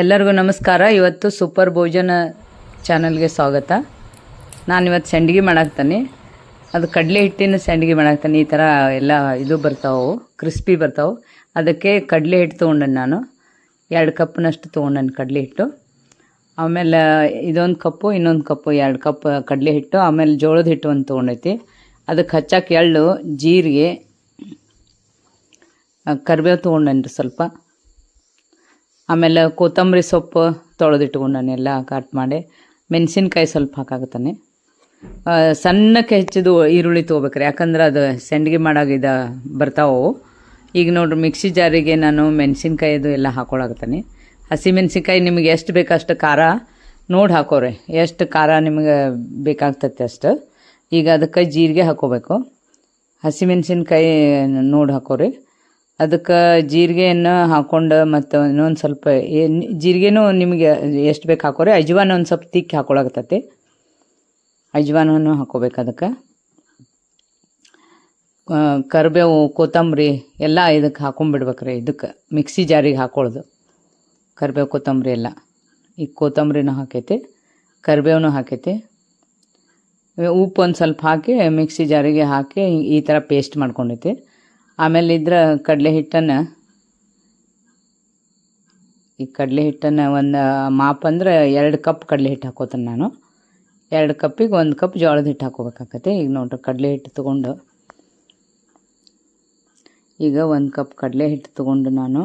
ಎಲ್ಲರಿಗೂ ನಮಸ್ಕಾರ. ಇವತ್ತು ಸೂಪರ್ ಭೋಜನ ಚಾನಲ್ಗೆ ಸ್ವಾಗತ. ನಾನು ಇವತ್ತು ಸಂಡ್ಗಿ ಮಾಡಾಕ್ತಾನೆ. ಅದು ಕಡಲೆ ಹಿಟ್ಟಿನ ಸಂಡಿಗೆ ಮಾಡಾಕ್ತಾನೆ. ಈ ಥರ ಎಲ್ಲ ಇದು ಬರ್ತಾವೆ, ಕ್ರಿಸ್ಪಿ ಬರ್ತಾವೆ. ಅದಕ್ಕೆ ಕಡಲೆ ಹಿಟ್ಟು ತೊಗೊಂಡೆನ್ ನಾನು. ಎರಡು ಕಪ್ನಷ್ಟು ತೊಗೊಂಡೇನೆ ಕಡಲೆ ಹಿಟ್ಟು. ಆಮೇಲೆ ಇದೊಂದು ಕಪ್ಪು, ಇನ್ನೊಂದು ಕಪ್ಪು, ಎರಡು ಕಪ್ ಕಡಲೆ ಹಿಟ್ಟು. ಆಮೇಲೆ ಜೋಳದ ಹಿಟ್ಟು ಒಂದು ತೊಗೊಂಡೈತಿ. ಅದಕ್ಕೆ ಹಚ್ಚಕ್ಕೆ ಎಳ್ಳು, ಜೀರಿಗೆ ಕರಿಬೇವು ತೊಗೊಂಡೆನ್ರಿ ಸ್ವಲ್ಪ. ಆಮೇಲೆ ಕೊತ್ತಂಬರಿ ಸೊಪ್ಪು ತೊಳೆದಿಟ್ಕೊಂಡಾನೆ ಎಲ್ಲ ಕಟ್ ಮಾಡಿ, ಮೆಣಸಿನ್ಕಾಯಿ ಸ್ವಲ್ಪ ಹಾಕಾಗುತ್ತಾನೆ ಸಣ್ಣಕ್ಕೆ ಹೆಚ್ಚಿದು ಈರುಳ್ಳಿ ತೊಗೋಬೇಕ್ರಿ, ಯಾಕಂದ್ರೆ ಅದು ಸಂಡ್ಗೆ ಮಾಡೋಗಿದ ಬರ್ತಾವು. ಈಗ ನೋಡ್ರಿ, ಮಿಕ್ಸಿ ಜಾರಿಗೆ ನಾನು ಮೆಣಸಿನ್ಕಾಯಿದು ಎಲ್ಲ ಹಾಕೊಳಕತ್ತಾನೆ. ಹಸಿ ಮೆಣಸಿನ್ಕಾಯಿ ನಿಮಗೆ ಎಷ್ಟು ಬೇಕು ಅಷ್ಟು ಖಾರ ನೋಡಿ ಹಾಕೋರಿ, ಎಷ್ಟು ಖಾರ ನಿಮಗೆ ಬೇಕಾಗ್ತೈತೆ ಅಷ್ಟು. ಈಗ ಅದಕ್ಕೆ ಜೀರಿಗೆ ಹಾಕೋಬೇಕು. ಹಸಿಮೆಣಸಿನ್ಕಾಯಿ ನೋಡಿ ಹಾಕೋರಿ. ಅದಕ್ಕೆ ಜೀರಿಗೆಯನ್ನು ಹಾಕೊಂಡು ಮತ್ತು ಇನ್ನೊಂದು ಸ್ವಲ್ಪ ಜೀರಿಗೆನೂ ನಿಮಗೆ ಎಷ್ಟು ಬೇಕು ಹಾಕೋರಿ? ಅಜ್ವಾನ ಒಂದು ಸ್ವಲ್ಪ ತಿಕ್ಕಿ ಹಾಕೊಳಕತ್ತೈತಿ. ಅಜ್ವಾನವನ್ನು ಹಾಕೋಬೇಕು ಅದಕ್ಕೆ. ಕರಿಬೇವು, ಕೊತ್ತಂಬರಿ ಎಲ್ಲ ಇದಕ್ಕೆ ಹಾಕೊಂಡ್ಬಿಡ್ಬೇಕ್ರಿ ಇದಕ್ಕೆ. ಮಿಕ್ಸಿ ಜಾರಿಗೆ ಹಾಕೊಳ್ಳೋದು ಕರಿಬೇವು, ಕೊತ್ತಂಬರಿ ಎಲ್ಲ. ಈಗ ಕೊತ್ತಂಬರಿನೂ ಹಾಕೈತಿ, ಕರಿಬೇವನು ಹಾಕೈತಿ. ಉಪ್ಪು ಒಂದು ಸ್ವಲ್ಪ ಹಾಕಿ ಮಿಕ್ಸಿ ಜಾರಿಗೆ ಹಾಕಿ ಈ ಥರ ಪೇಸ್ಟ್ ಮಾಡ್ಕೊಂಡೈತಿ. ಆಮೇಲೆ ಇದ್ರ ಕಡಲೆ ಹಿಟ್ಟನ್ನು ಈ ಕಡಲೆ ಹಿಟ್ಟನ್ನು ಒಂದು, ಮಾಪ್ ಅಂದ್ರೆ ಎರಡು ಕಪ್ ಕಡಲೆ ಹಿಟ್ಟು ಹಾಕೋತೇನೆ ನಾನು. ಎರಡು ಕಪ್ಪಿಗೆ ಒಂದು ಕಪ್ ಜೋಳದ ಹಿಟ್ಟು ಹಾಕೋಬೇಕಾಗತ್ತೆ ಈಗ ನೋಡ್ರಿ ಕಡಲೆ ಹಿಟ್ಟು ತೊಗೊಂಡು, ಈಗ ಒಂದು ಕಪ್ ಕಡಲೆ ಹಿಟ್ಟು ತೊಗೊಂಡು ನಾನು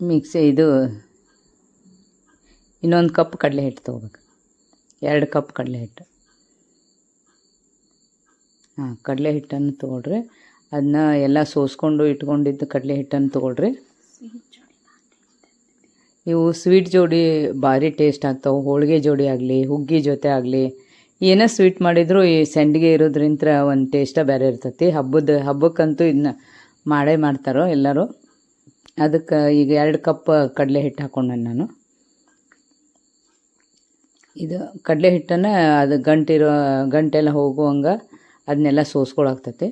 ಮಿಕ್ಸಿ ಇದು, ಇನ್ನೊಂದು ಕಪ್ ಕಡಲೆ ಹಿಟ್ಟು ತೊಗೋಬೇಕು. ಎರಡು ಕಪ್ ಕಡಲೆ ಹಿಟ್ಟು ಕಡಲೆ ಹಿಟ್ಟನ್ನು ತೊಗೊಳ್ರಿ. ಅದನ್ನ ಎಲ್ಲ ಸೋಸ್ಕೊಂಡು ಇಟ್ಕೊಂಡಿದ್ದು ಕಡಲೆ ಹಿಟ್ಟನ್ನು ತೊಗೊಳ್ರಿ. ಇವು ಸ್ವೀಟ್ ಜೋಡಿ ಭಾರಿ ಟೇಸ್ಟ್ ಆಗ್ತಾವೆ. ಹೋಳಿಗೆ ಜೋಡಿ ಆಗಲಿ, ಹುಗ್ಗಿ ಜೊತೆ ಆಗಲಿ, ಏನೋ ಸ್ವೀಟ್ ಮಾಡಿದರೂ ಈ ಸಂಡಿಗೆ ಇರೋದ್ರಿಂತ ಒಂದು ಟೇಸ್ಟ ಬೇರೆ ಇರ್ತೈತಿ. ಹಬ್ಬದ, ಹಬ್ಬಕ್ಕಂತೂ ಇದನ್ನ ಮಾಡೇ ಮಾಡ್ತಾರೋ ಎಲ್ಲರೂ. ಅದಕ್ಕೆ ಈಗ ಎರಡು ಕಪ್ ಕಡಲೆ ಹಿಟ್ಟು ಹಾಕೊಂಡೆ ನಾನು. ಇದು ಕಡಲೆ ಹಿಟ್ಟನ್ನು ಅದು ಗಂಟಿರೋ, ಗಂಟೆಲ್ಲ ಹೋಗುವಂಗೆ ಅದನ್ನೆಲ್ಲ ಸೋಸ್ಕೊಳಾಗ್ತತೆ.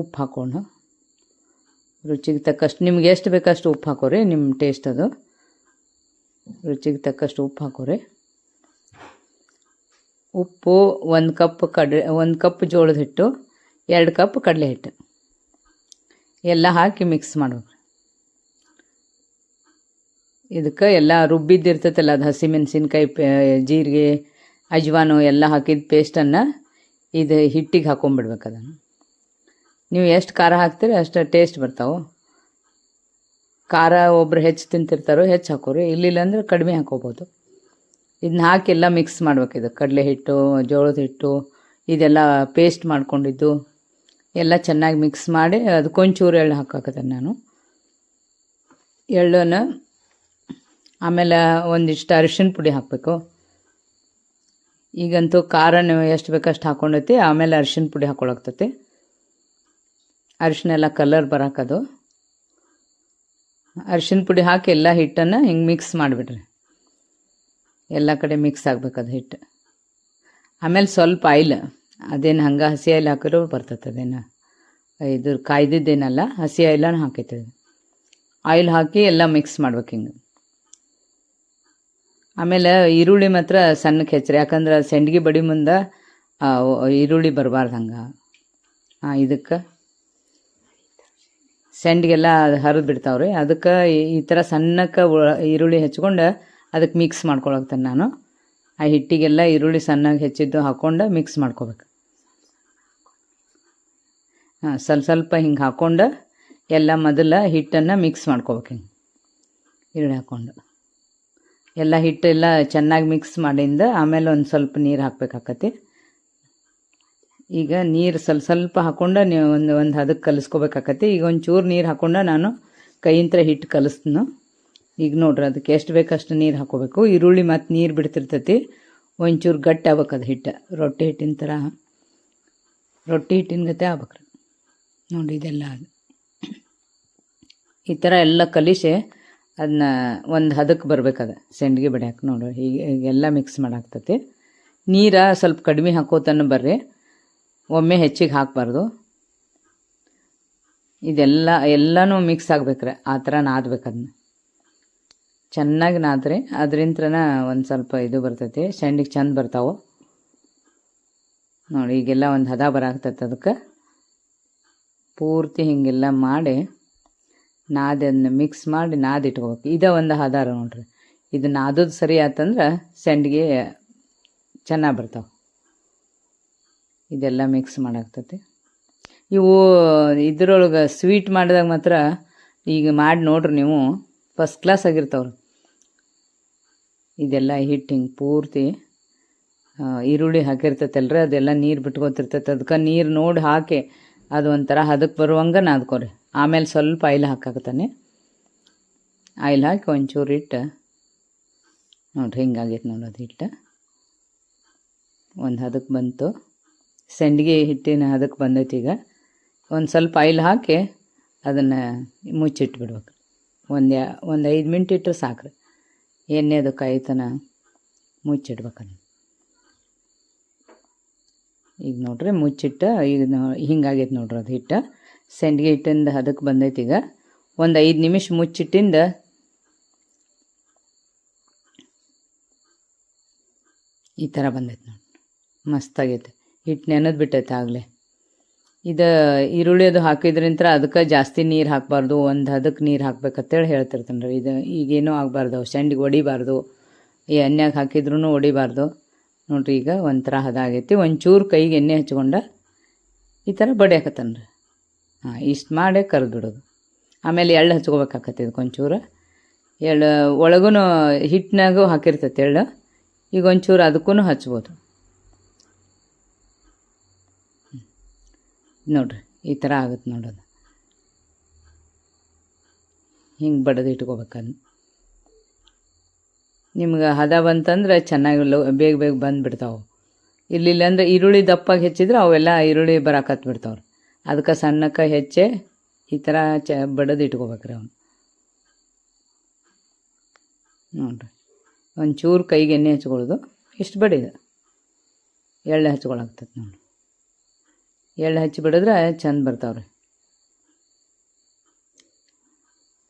ಉಪ್ಪು ಹಾಕೋಣ. ರುಚಿಗೆ ತಕ್ಕಷ್ಟು, ನಿಮ್ಗೆ ಎಷ್ಟು ಬೇಕಷ್ಟು ಉಪ್ಪು ಹಾಕೋರಿ ನಿಮ್ಮ ಟೇಸ್ಟ್ ಅದು. ರುಚಿಗೆ ತಕ್ಕಷ್ಟು ಉಪ್ಪು ಹಾಕೋರಿ. ಉಪ್ಪು ಒಂದು ಕಪ್ ಕಡಲೆ, ಒಂದು ಕಪ್ ಜೋಳದ ಹಿಟ್ಟು, ಎರಡು ಕಪ್ ಕಡಲೆ ಹಿಟ್ಟು. ಎಲ್ಲ ಹಾಕಿ ಮಿಕ್ಸ್ ಮಾಡ್ಬೇಕು. ಇದಕ್ಕೆ ಎಲ್ಲ ರುಬ್ಬಿದ್ದಿರ್ತೈತಲ್ಲ, ಅದು ಹಸಿಮೆಣಸಿನ್ಕಾಯಿ, ಪೇ, ಜೀರಿಗೆ ಅಜ್ವಾನು ಎಲ್ಲ ಹಾಕಿದ ಪೇಸ್ಟನ್ನು ಇದು ಹಿಟ್ಟಿಗೆ ಹಾಕೊಂಡ್ಬಿಡ್ಬೇಕು ಅದನ್ನು. ನೀವು ಎಷ್ಟು ಖಾರ ಹಾಕ್ತೀರಿ ಅಷ್ಟು ಟೇಸ್ಟ್ ಬರ್ತಾವೆ. ಖಾರ ಒಬ್ರು ಹೆಚ್ಚು ತಿಂತಿರ್ತಾರೋ ಹೆಚ್ಚು ಹಾಕೋರಿ. ಇಲ್ಲಿಲ್ಲ ಅಂದ್ರೆ ಕಡಿಮೆ ಹಾಕೋಬೋದು. ಇದನ್ನ ಹಾಕಿ ಎಲ್ಲ ಮಿಕ್ಸ್ ಮಾಡ್ಬೇಕು ಇದು. ಕಡಲೆ ಹಿಟ್ಟು, ಜೋಳದ ಹಿಟ್ಟು, ಇದೆಲ್ಲ ಪೇಸ್ಟ್ ಮಾಡ್ಕೊಂಡಿದ್ದು ಎಲ್ಲ ಚೆನ್ನಾಗಿ ಮಿಕ್ಸ್ ಮಾಡಿ ಅದಕ್ಕೊಂಚೂರು ಎಳ್ಳು ಹಾಕಾಕತ್ತೆ ನಾನು. ಎಳ್ಳನ್ನು ಆಮೇಲೆ ಒಂದಿಷ್ಟು ಅರಿಶಿನ ಪುಡಿ ಹಾಕಬೇಕು. ಈಗಂತೂ ಖಾರ ನೀವು ಎಷ್ಟು ಬೇಕಷ್ಟು ಹಾಕೊಂಡೈತಿ ಆಮೇಲೆ ಅರಿಶಿನ ಪುಡಿ ಹಾಕೊಳಕ್ತೈತಿ. ಅರಿಶಿನ ಎಲ್ಲ ಕಲರ್ ಬರಾಕದು ಅರಿಶಿನ ಪುಡಿ ಹಾಕಿ ಎಲ್ಲ ಹಿಟ್ಟನ್ನು ಹಿಂಗೆ ಮಿಕ್ಸ್ ಮಾಡಿಬಿಡ್ರಿ. ಎಲ್ಲ ಕಡೆ ಮಿಕ್ಸ್ ಆಗ್ಬೇಕದು ಹಿಟ್ಟು. ಆಮೇಲೆ ಸ್ವಲ್ಪ ಆಯಿಲ್, ಅದೇನು ಹಂಗೆ ಹಸಿ ಆಯಿಲ್ ಹಾಕಿರೋ ಬರ್ತೈತೆ ಅದೇನು. ಇದು ಕಾಯ್ದಿದ್ದೇನಲ್ಲ, ಹಸಿ ಆಯಿಲನ್ನು ಹಾಕೈತದೆ ಆಯಿಲ್ ಹಾಕಿ ಎಲ್ಲ ಮಿಕ್ಸ್ ಮಾಡ್ಬೇಕು ಹಿಂಗೆ. ಆಮೇಲೆ ಈರುಳ್ಳಿ ಮಾತ್ರ ಸಣ್ಣಕ್ಕೆ ಹೆಚ್ಚರಿ. ಯಾಕಂದ್ರೆ ಸೆಂಡ್ಗಿ ಬಡಿ ಮುಂದೆ ಈರುಳ್ಳಿ ಬರಬಾರ್ದು ಹಂಗೆ. ಹಾಂ ಇದಕ್ಕೆ ಸೆಂಡ್ಗೆಲ್ಲ ಹರಿದು ಬಿಡ್ತಾವ್ರಿ. ಅದಕ್ಕೆ ಈ- ಥರ ಸಣ್ಣಕ್ಕೆ ಈರುಳ್ಳಿ ಹೆಚ್ಕೊಂಡು ಅದಕ್ಕೆ ಮಿಕ್ಸ್ ಮಾಡ್ಕೊಳಕ್ತೇನೆ ನಾನು. ಆ ಹಿಟ್ಟಿಗೆಲ್ಲ ಈರುಳ್ಳಿ ಸಣ್ಣಗೆ ಹೆಚ್ಚಿದ್ದು ಹಾಕ್ಕೊಂಡು ಮಿಕ್ಸ್ ಮಾಡ್ಕೋಬೇಕು. ಹಾಂ ಸ್ವಲ್ಪ ಸ್ವಲ್ಪ ಹಿಂಗೆ ಹಾಕ್ಕೊಂಡು ಎಲ್ಲ ಮೊದಲ ಹಿಟ್ಟನ್ನು ಮಿಕ್ಸ್ ಮಾಡ್ಕೋಬೇಕು ಹಿಂಗೆ. ಈರುಳ್ಳಿ ಹಾಕ್ಕೊಂಡು ಎಲ್ಲ ಹಿಟ್ಟೆಲ್ಲ ಚೆನ್ನಾಗಿ ಮಿಕ್ಸ್ ಮಾಡಿಂದ ಆಮೇಲೆ ಒಂದು ಸ್ವಲ್ಪ ನೀರು ಹಾಕ್ಬೇಕಾಕತಿ. ಈಗ ನೀರು ಸ್ವಲ್ಪ ಸ್ವಲ್ಪ ಹಾಕೊಂಡು ನೀವು ಒಂದು ಒಂದು ಹದಕ್ಕೆ ಕಲಿಸ್ಕೋಬೇಕಾಕತಿ. ಈಗ ಒಂಚೂರು ನೀರು ಹಾಕೊಂಡು ನಾನು ಕೈಯಿಂದ ಹಿಟ್ಟು ಕಲಿಸ್ತೀನಿ. ಈಗ ನೋಡ್ರಿ ಅದಕ್ಕೆ ಎಷ್ಟು ಬೇಕಷ್ಟು ನೀರು ಹಾಕೋಬೇಕು. ಈರುಳ್ಳಿ ಮತ್ತು ನೀರು ಬಿಡ್ತಿರ್ತೈತಿ. ಒಂಚೂರು ಗಟ್ಟಿ ಆಗ್ಬೇಕು ಅದು ಹಿಟ್ಟು. ರೊಟ್ಟಿ ಹಿಟ್ಟಿನ ಥರ ರೊಟ್ಟಿ ಹಿಟ್ಟಿನ ಗತೆ ಆಗ್ಬೇಕ್ರಿ. ನೋಡಿ ಇದೆಲ್ಲ ಅದು. ಈ ಥರ ಎಲ್ಲ ಕಲಿಸಿ ಅದನ್ನ ಒಂದು ಹದಕ್ಕೆ ಬರ್ಬೇಕದ, ಸೆಂಡ್ಗೆ ಬಡಿಯಾಕೆ ನೋಡು, ಹೀಗೆ, ಹೀಗೆಲ್ಲ ಮಿಕ್ಸ್ ಮಾಡಾಕ್ತತಿ. ನೀರ ಸ್ವಲ್ಪ ಕಡಿಮೆ ಹಾಕೋತನ ಬರ್ರಿ, ಒಮ್ಮೆ ಹೆಚ್ಚಿಗೆ ಹಾಕಬಾರ್ದು. ಇದೆಲ್ಲ, ಎಲ್ಲನೂ ಮಿಕ್ಸ್ ಆಗ್ಬೇಕ್ರೆ, ಆ ಥರ ನಾದ್ಬೇಕದನ್ನ ಚೆನ್ನಾಗಿ ನಾದ್ರಿ, ಅದರಿಂತ್ರನ ಒಂದು ಸ್ವಲ್ಪ ಇದು ಬರ್ತೈತಿ, ಸಂಡಿಗೆ ಚೆಂದ ಬರ್ತಾವೆ. ನೋಡಿ, ಈಗೆಲ್ಲ ಒಂದು ಹದ ಬರಾಕ್ತೈತೆ ಅದಕ್ಕೆ. ಪೂರ್ತಿ ಹೀಗೆಲ್ಲ ಮಾಡಿ ನಾದಿ ಅದನ್ನ ಮಿಕ್ಸ್ ಮಾಡಿ ನಾದಿ ಇಟ್ಕೋಬೇಕು. ಇದ ಒಂದು ಆಧಾರ ನೋಡ್ರಿ. ಇದು ನಾದೋದು ಸರಿ ಆತಂದ್ರೆ ಸಂಡಿಗೆ ಚೆನ್ನಾಗಿ ಬರ್ತಾವೆ. ಇದೆಲ್ಲ ಮಿಕ್ಸ್ ಮಾಡಾಕ್ತತಿ ಇವು ಇದ್ರೊಳಗೆ ಸ್ವೀಟ್ ಮಾಡಿದಾಗ ಮಾತ್ರ ಈಗ ಮಾಡಿ ನೋಡ್ರಿ ನೀವು. ಫಸ್ಟ್ ಕ್ಲಾಸ್ ಆಗಿರ್ತಾವ್ರಿ. ಇದೆಲ್ಲ ಹಿಟ್ಟು ಹಿಂಗೆ ಪೂರ್ತಿ ಈರುಳ್ಳಿ ಹಾಕಿರ್ತೈತಲ್ರಿ, ಅದೆಲ್ಲ ನೀರು ಬಿಟ್ಕೊತಿರ್ತೈತೆ. ಅದಕ್ಕೆ ನೀರು ನೋಡಿ ಹಾಕಿ, ಅದು ಒಂಥರ ಹದಕ್ಕೆ ಬರುವಂಗೆ ನಾದ್ಕೊರಿ. ಆಮೇಲೆ ಸ್ವಲ್ಪ ಆಯಿಲ್ ಹಾಕಾಕತ್ತಾನೆ. ಆಯಿಲ್ ಹಾಕಿ ಒಂಚೂರು ಇಟ್ಟು, ನೋಡ್ರಿ ಹಿಂಗಾಗೈತೆ ನೋಡೋದು ಹಿಟ್ಟು. ಒಂದು ಹದಕ್ಕೆ ಬಂತು. ಸಂಡಿಗೆ ಹಿಟ್ಟಿನ ಹದಕ್ಕೆ ಬಂದೈತಿ ಈಗ. ಒಂದು ಸ್ವಲ್ಪ ಆಯಿಲ್ ಹಾಕಿ ಅದನ್ನು ಮುಚ್ಚಿಟ್ಬಿಡ್ಬೇಕು. ಒಂದು ಒಂದು ಐದು ಮಿನಿಟ್ ಇಟ್ಟರೆ ಸಾಕ್ರಿ. ಎಣ್ಣೆ ಅದು ಕಾಯ್ತನ ಮುಚ್ಚಿಡ್ಬೇಕನ್ನು ಈಗ ನೋಡ್ರಿ ಮುಚ್ಚಿಟ್ಟು, ಈಗ ನೋ- ಹಿಂಗಾಗೈತೆ ನೋಡ್ರಿ ಅದು ಹಿಟ್ಟು. ಸಂಡಿಗೆ ಹಿಟ್ಟಿಂದ ಹದಕ್ಕೆ ಬಂದೈತಿ ಈಗ. ಒಂದು ಐದು ನಿಮಿಷ ಮುಚ್ಚಿಟ್ಟಿಂದ ಈ ಥರ ಬಂದೈತೆ ನೋಡಿ. ಮಸ್ತಾಗೈತೆ. ಹಿಟ್ಟು ನೆನೆದು ಬಿಟ್ಟೈತೆ ಆಗಲೇ. ಇದು ಈರುಳ್ಳಿ ಅದು ಹಾಕಿದ್ರಿಂತ ಅದಕ್ಕೆ ಜಾಸ್ತಿ ನೀರು ಹಾಕಬಾರ್ದು, ಒಂದು ಹದಕ್ಕೆ ನೀರು ಹಾಕ್ಬೇಕಂತೇಳಿ ಹೇಳ್ತಿರ್ತಾನೆ ರೀ. ಇದು ಈಗೇನೂ ಆಗಬಾರ್ದು, ಸಂಡಿಗೆ ಹೊಡಿಬಾರ್ದು ಈ ಎಣ್ಣೆಗೆ ಹಾಕಿದ್ರೂ ಹೊಡಿಬಾರ್ದು ನೋಡ್ರಿ ಈಗ ಒಂಥರ ಹದ ಆಗೈತಿ ಒಂಚೂರು ಕೈಗೆ ಎಣ್ಣೆ ಹಚ್ಕೊಂಡು ಈ ಥರ ಬಡಿಯಾಕತ್ತಾನ ರೀ ಹಾಂ, ಇಷ್ಟು ಮಾಡೇ ಕರೆದ್ಬಿಡೋದು. ಆಮೇಲೆ ಎಳ್ಳು ಹಚ್ಕೋಬೇಕಾಗತ್ತೆ ಇದು ಒಂಚೂರು ಎಳ್ಳು ಒಳಗೂ ಹಿಟ್ಟಿನಾಗೂ ಹಾಕಿರ್ತೈತೆ ಎಳ್ಳು. ಈಗ ಒಂಚೂರು ಅದಕ್ಕೂ ಹಚ್ಬೋದು. ನೋಡಿರಿ, ಈ ಥರ ಆಗುತ್ತೆ ನೋಡೋದು. ಹಿಂಗೆ ಬಡದು ಇಟ್ಕೋಬೇಕನ್ನು ನಿಮ್ಗೆ ಹದ ಬಂತಂದ್ರೆ ಚೆನ್ನಾಗಿ ಬೇಗ ಬೇಗ ಬಂದುಬಿಡ್ತಾವೆ. ಇಲ್ಲಿಲ್ಲ ಅಂದರೆ ಈರುಳ್ಳಿ ದಪ್ಪಾಗಿ ಹೆಚ್ಚಿದ್ರೆ ಅವೆಲ್ಲ ಈರುಳ್ಳಿ ಬರಾಕತ್ ಬಿಡ್ತಾವ್ರಿ ಅದಕ್ಕೆ ಸಣ್ಣಕ್ಕೆ ಹೆಚ್ಚೆ ಈ ಥರ ಚ ಬಡದು ಇಟ್ಕೋಬೇಕ್ರಿ ಅವನು. ನೋಡ್ರಿ. ಒಂಚೂರು ಕೈಗೆ ಎಣ್ಣೆ ಹಚ್ಕೊಳ್ಳೋದು. ಇಷ್ಟು ಬಡಿದು ಎಳ್ಳೆ ಹಚ್ಕೊಳಾಗ್ತದೆ ನೋಡಿ ಎಳ್ಳು ಹಚ್ಚಿ ಬಿಡಿದ್ರೆ ಚಂದ ಬರ್ತಾವ್ರಿ.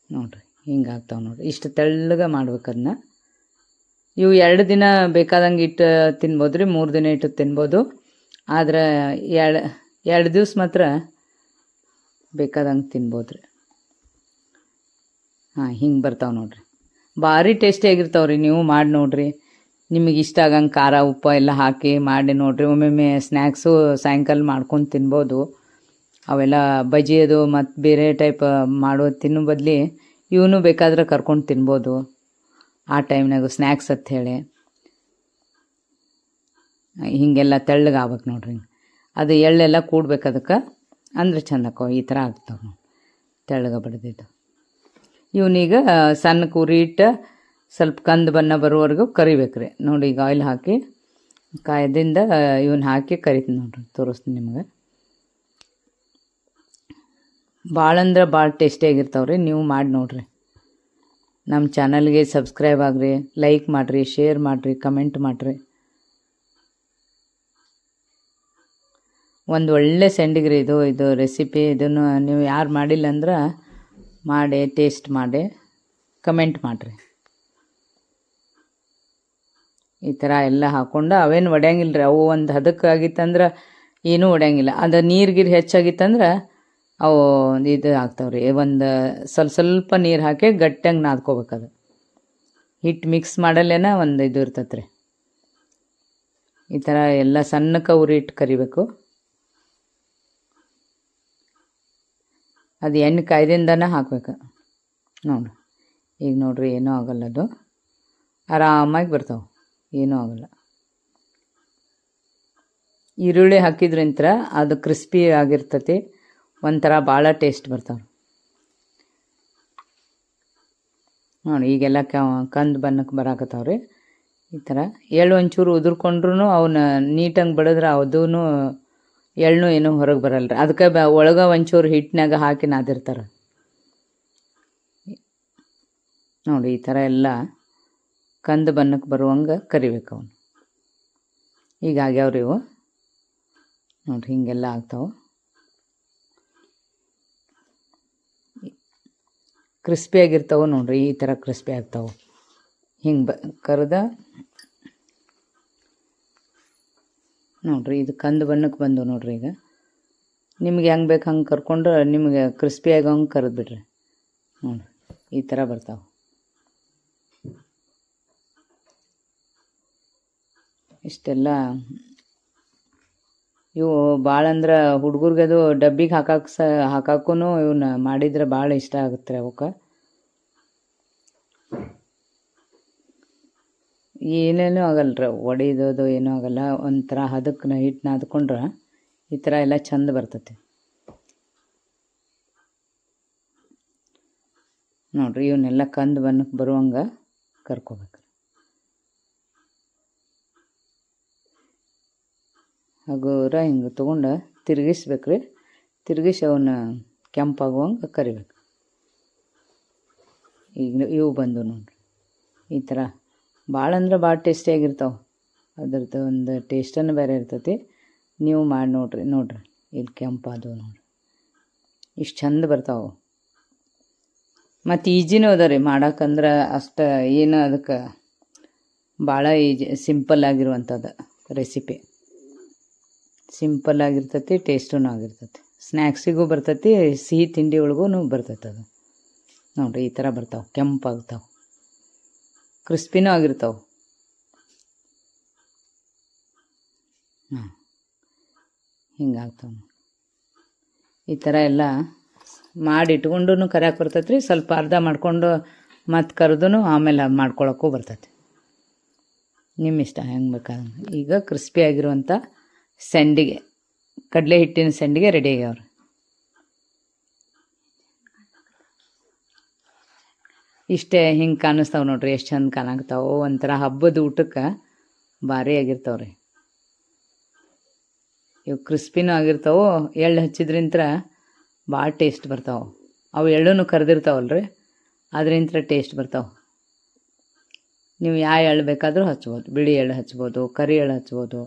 ನೋಡ್ರಿ, ಹಿಂಗೆ ಆಗ್ತಾವೆ ನೋಡ್ರಿ. ಇಷ್ಟು ತೆಳ್ಳಗೆ ಮಾಡ್ಬೇಕು ಅದನ್ನ ಇವು ಎರಡು ದಿನ ಬೇಕಾದಂಗೆ ಇಟ್ಟು ತಿನ್ಬೋದು ರೀ ಮೂರು ದಿನ ಇಟ್ಟು ತಿನ್ಬೋದು. ಆದ್ರೆ ಎರಡು ಎರಡು ದಿವ್ಸ ಮಾತ್ರ ಬೇಕಾದಂಗೆ ತಿನ್ಬೋದು ರೀ ಹಾಂ, ಹಿಂಗೆ ಬರ್ತಾವೆ ನೋಡ್ರಿ. ಭಾರಿ ಟೇಸ್ಟಿಯಾಗಿರ್ತಾವೆ ರೀ ನೀವು ಮಾಡಿ ನೋಡ್ರಿ. ನಿಮಗೆ ಇಷ್ಟ ಆಗಂಗೆ ಖಾರ, ಉಪ್ಪು ಎಲ್ಲ ಹಾಕಿ ಮಾಡಿ ನೋಡ್ರಿ. ಒಮ್ಮೊಮ್ಮೆ ಸ್ನ್ಯಾಕ್ಸು ಸಾಯಂಕಾಲ ಮಾಡ್ಕೊಂಡು ತಿನ್ಬೋದು. ಅವೆಲ್ಲ ಬಜ್ಜಿ ಅದು ಮತ್ತು ಬೇರೆ ಟೈಪ್ ಮಾಡೋ ತಿನ್ನೋ ಬದಲಿ ಇವನು ಬೇಕಾದ್ರೆ ಕರ್ಕೊಂಡು ತಿನ್ಬೋದು. ಆ ಟೈಮ್ನಾಗ ಸ್ನ್ಯಾಕ್ಸ್ ಅಂತ ಹೇಳಿ. ಹೀಗೆಲ್ಲ ತೆಳ್ಳಗೆ ಆಗ್ಬೇಕು ನೋಡ್ರಿ. ಅದು ಎಳ್ಳೆಲ್ಲ ಕೂಡ್ಬೇಕು ಅದಕ್ಕೆ. ಅಂದ್ರೆ ಚಂದ ಆಕವ ಈ ಥರ ಆಗ್ತಾವೆ ನೋಡಿ. ತೆಳ್ಳಗೆ ಬಡ್ದಿದ್ದು. ಇವನೀಗ ಸಣ್ಣ ಕುರಿ ಇಟ್ಟು ಸ್ವಲ್ಪ ಕಂದು ಬಣ್ಣ ಕರಿಬೇಕು ರೀ. ನೋಡಿ, ಈಗ ಆಯಿಲ್ ಹಾಕಿ ಕಾಯ್ದಿಂದ ಇವನ್ನ ಹಾಕಿ ಕರಿತೀನಿ ನೋಡ್ರಿ, ತೋರಿಸ್ತೀನಿ ನಿಮಗೆ. ಭಾಳ ಅಂದ್ರೆ ಭಾಳ ಟೇಸ್ಟಿಯಾಗಿರ್ತಾವೆ ರೀ, ನೀವು ಮಾಡಿ ನೋಡ್ರಿ. ನಮ್ಮ ಚಾನಲ್ಗೆ ಸಬ್ಸ್ಕ್ರೈಬ್ ಆಗ್ರಿ, ಲೈಕ್ ಮಾಡಿರಿ, ಶೇರ್ ಮಾಡಿರಿ, ಕಮೆಂಟ್ ಮಾಡಿರಿ. ಒಂದು ಒಳ್ಳೆ ಸೆಂಡಿಗ್ರಿ ಇದು ಇದು ರೆಸಿಪಿ ಇದನ್ನು ನೀವು ಯಾರು ಮಾಡಿಲ್ಲ ಅಂದ್ರೆ ಮಾಡಿ ಟೇಸ್ಟ್ ಮಾಡಿ ಕಮೆಂಟ್ ಮಾಡಿರಿ. ಈ ಥರ ಎಲ್ಲ ಹಾಕ್ಕೊಂಡು ಅವೇನು ಒಡೆಯಂಗಿಲ್ಲ ರೀ ಅವು ಒಂದು ಹದಕ್ಕೆ ಆಗಿತ್ತಂದ್ರೆ ಏನೂ ಒಡೆಯಂಗಿಲ್ಲ. ಅದು ನೀರು ಗೀರು ಹೆಚ್ಚಾಗಿತ್ತಂದ್ರೆ ಅವು ಇದು ಆಗ್ತಾವೆ ರೀ ಒಂದು ಸ್ವಲ್ಪ ಸ್ವಲ್ಪ ನೀರು ಹಾಕಿ ಗಟ್ಟಿಯಾಗಿ ನಾದ್ಕೋಬೇಕು ಅದು. ಹಿಟ್ಟು ಮಿಕ್ಸ್ ಮಾಡಲ್ಲೇನ ಒಂದು ಇದು ಇರ್ತೈತೆ ರೀ ಈ ಥರ ಎಲ್ಲ ಸಣ್ಣಕ್ಕೆ ಉರಿ ಇಟ್ಟು ಕರಿಬೇಕು. ಅದು ಎಣ್ಣೆ ಕಾಯ್ದಿಂದನೇ ಹಾಕ್ಬೇಕು. ನೋಡಿ, ಈಗ ನೋಡ್ರಿ ಏನೂ ಆಗಲ್ಲ ಅದು. ಆರಾಮಾಗಿ ಬರ್ತಾವೆ, ಏನೂ ಆಗಲ್ಲ. ಈರುಳ್ಳಿ ಹಾಕಿದ್ರಿಂತ ಅದು ಕ್ರಿಸ್ಪಿ ಆಗಿರ್ತತಿ, ಒಂಥರ ಭಾಳ ಟೇಸ್ಟ್ ಬರ್ತಾವೆ. ನೋಡಿ, ಈಗೆಲ್ಲ ಕಂದು ಬಣ್ಣಕ್ಕೆ ಬರಾಕತ್ತಾವ್ರಿ. ಈ ಥರ ಎಳ್ಳು ಒಂಚೂರು ಉದುರ್ಕೊಂಡ್ರೂ ಅವನ್ನ ನೀಟಾಗಿ ಬಡಿದ್ರೆ ಅದೂ ಎಳ್ಳು ಏನು ಹೊರಗೆ ಬರಲ್ಲ ರೀ ಅದಕ್ಕೆ ಬ ಒಳಗೆ ಒಂಚೂರು ಹಿಟ್ಟಿನಾಗ ಹಾಕಿ ನಾದಿರ್ತಾರೆ. ನೋಡಿ, ಈ ಥರ ಎಲ್ಲ ಕಂದು ಬಣ್ಣಕ್ಕೆ ಬರುವಂಗೆ ಕರಿಬೇಕು ಅವನು. ಈಗ ಆಗ್ಯಾವ್ರಿ ಇವು ನೋಡಿರಿ, ಹೀಗೆಲ್ಲ ಆಗ್ತಾವೆ. ಕ್ರಿಸ್ಪಿಯಾಗಿರ್ತಾವೆ ನೋಡಿರಿ ನೋಡ್ರಿ, ಈ ಥರ ಕ್ರಿಸ್ಪಿ ಆಗ್ತಾವೆ. ಹಿಂಗೆ ಬ ಕರ್ದ ನೋಡ್ರಿ, ಇದು ಕಂದು ಬಣ್ಣಕ್ಕೆ ಬಂದವು ನೋಡ್ರಿ ಈಗ. ನಿಮ್ಗೆ ಹೆಂಗೆ ಬೇಕು ಹಂಗೆ ಕರ್ಕೊಂಡ್ರೆ ನಿಮಗೆ ಕ್ರಿಸ್ಪಿ ಆಗೋ ಹಂಗೆ ಕರೆದು ಬಿಡ್ರಿ. ನೋಡ್ರಿ, ಈ ಥರ ಬರ್ತಾವೆ. ಇಷ್ಟೆಲ್ಲ. ಇವು ಭಾಳ ಅಂದ್ರೆ ಹುಡುಗರಿಗೆ ಅದು ಡಬ್ಬಿಗೆ ಹಾಕಕ್ಕೆ ಸ ಹಾಕಕ್ಕೂ ಇವನ್ನ ಮಾಡಿದ್ರೆ ಭಾಳ ಇಷ್ಟ ಆಗುತ್ತೆ ರೀ ಅವಕ್ಕೆ. ಏನೇನೂ ಆಗಲ್ಲ ರೀ ಒಡೆಯೋದು ಏನೂ ಆಗಲ್ಲ. ಒಂಥರ ಹದಕ್ಕೆ ಹಿಟ್ಟು ನಾದ್ಕೊಂಡ್ರೆ ಈ ಥರ ಎಲ್ಲ ಚಂದ ಬರ್ತೈತಿ. ನೋಡ್ರಿ, ಇವನ್ನೆಲ್ಲ ಕಂದು ಬನ್ನಕ್ಕೆ ಬರುವಂಗೆ ಕರ್ಕೋಬೇಕು ಹಗುರ ಹಿಂಗೆ ತೊಗೊಂಡು ತಿರುಗಿಸ್ಬೇಕು ರೀ ತಿರುಗಿಸಿ ಅವನ್ನ ಕೆಂಪಾಗುವಂಗೆ ಕರಿಬೇಕು ಈಗ ಇವು ಬಂದು ನೋಡ್ರಿ. ಈ ಥರ ಭಾಳ ಅಂದ್ರೆ ಭಾಳ ಟೇಸ್ಟಿಯಾಗಿರ್ತಾವೆ ಅದ್ರದ್ದು ಒಂದು ಟೇಸ್ಟನ್ನು ಬೇರೆ ಇರ್ತೈತಿ. ನೀವು ಮಾಡಿ ನೋಡಿರಿ ನೋಡಿರಿ. ಇಲ್ಲಿ ಕೆಂಪಾದವು ನೋಡಿರಿ. ಇಷ್ಟು ಚಂದ ಬರ್ತಾವೆ. ಮತ್ತು ಈಜಿನೂ ಅದ ರೀ ಮಾಡಕ್ಕಂದ್ರೆ ಅಷ್ಟು ಏನು ಅದಕ್ಕೆ ಭಾಳ ಈಜಿ, ಸಿಂಪಲ್ ಆಗಿರುವಂಥದ್ದು ರೆಸಿಪಿ. ಸಿಂಪಲ್ ಆಗಿರ್ತೈತಿ ಟೇಸ್ಟೂ ಆಗಿರ್ತೈತಿ. ಸ್ನ್ಯಾಕ್ಸಿಗೂ ಬರ್ತೈತಿ, ಸಿಹಿ ತಿಂಡಿ ಒಳಗೂ ಬರ್ತೈತೆ ಅದು. ನೋಡಿರಿ, ಈ ಥರ ಬರ್ತಾವೆ ಕೆಂಪಾಗ್ತಾವೆ ಕ್ರಿಸ್ಪಿನೂ ಆಗಿರ್ತಾವೆ. ಹಾಂ ಹಿಂಗಾಗ್ತಾವೆ. ಈ ಥರ ಎಲ್ಲ ಮಾಡಿ ಇಟ್ಕೊಂಡು ಕರಿಯಕ್ಕೆ ಬರ್ತೈತೆ ರೀ ಸ್ವಲ್ಪ ಅರ್ಧ ಮಾಡಿಕೊಂಡು ಮತ್ತು ಕರೆದೂ ಆಮೇಲೆ ಮಾಡ್ಕೊಳಕ್ಕೂ ಬರ್ತೈತಿ. ನಿಮ್ಮ ಇಷ್ಟ ಹೆಂಗೆ ಬೇಕಾದಂಗೆ ಈಗ ಕ್ರಿಸ್ಪಿ ಆಗಿರುವಂಥ ಸಂಡಿಗೆ ಕಡಲೆ ಹಿಟ್ಟಿನ ಸಂಡಿಗೆ ರೆಡಿ ಆಗ್ಯಾವ್ರಿ. ಇಷ್ಟೇ ಹಿಂಗೆ ಕಾಣಿಸ್ತಾವೆ ನೋಡ್ರಿ, ಎಷ್ಟು ಚಂದ ಕಾಣಾಕ್ತಾವೆ ಒಂಥರ ಹಬ್ಬದ ಊಟಕ್ಕೆ ಭಾರಿ ಆಗಿರ್ತಾವೆ ರೀ ಇವು ಕ್ರಿಸ್ಪಿನೂ ಆಗಿರ್ತಾವೆ, ಎಳ್ಳು ಹಚ್ಚಿದ್ರಿಂತ ಭಾಳ ಟೇಸ್ಟ್ ಬರ್ತಾವೆ. ಅವು ಎಳ್ಳೂ ಕರೆದಿರ್ತಾವಲ್ಲ ರೀ ಅದರಿಂದ ಟೇಸ್ಟ್ ಬರ್ತಾವೆ. ನೀವು ಯಾವ ಎಳ್ಳು ಬೇಕಾದರೂ ಹಚ್ಬೋದು, ಬಿಳಿ ಎಳ್ಳು ಹಚ್ಬೋದು, ಕರಿ ಎಳ್ಳು ಹಚ್ಬೋದು.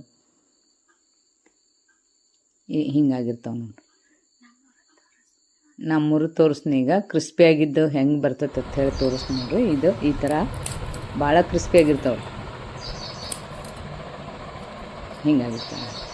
ಹಿಂಗಾಗಿರ್ತಾವೆ ನೋಡ್ರಿ ನಮ್ಮೂರು ತೋರಿಸ್ತೀನಿ ಈಗ. ಕ್ರಿಸ್ಪಿಯಾಗಿದ್ದು ಹೆಂಗೆ ಬರ್ತೈತೆ ಅಂತ ಹೇಳಿ ತೋರಿಸ್ತೀನಿ ನೋಡ್ರಿ. ಇದು ಈ ಥರ ಭಾಳ ಕ್ರಿಸ್ಪಿಯಾಗಿರ್ತಾವೆ. ಹಿಂಗಾಗಿರ್ತಾವೆ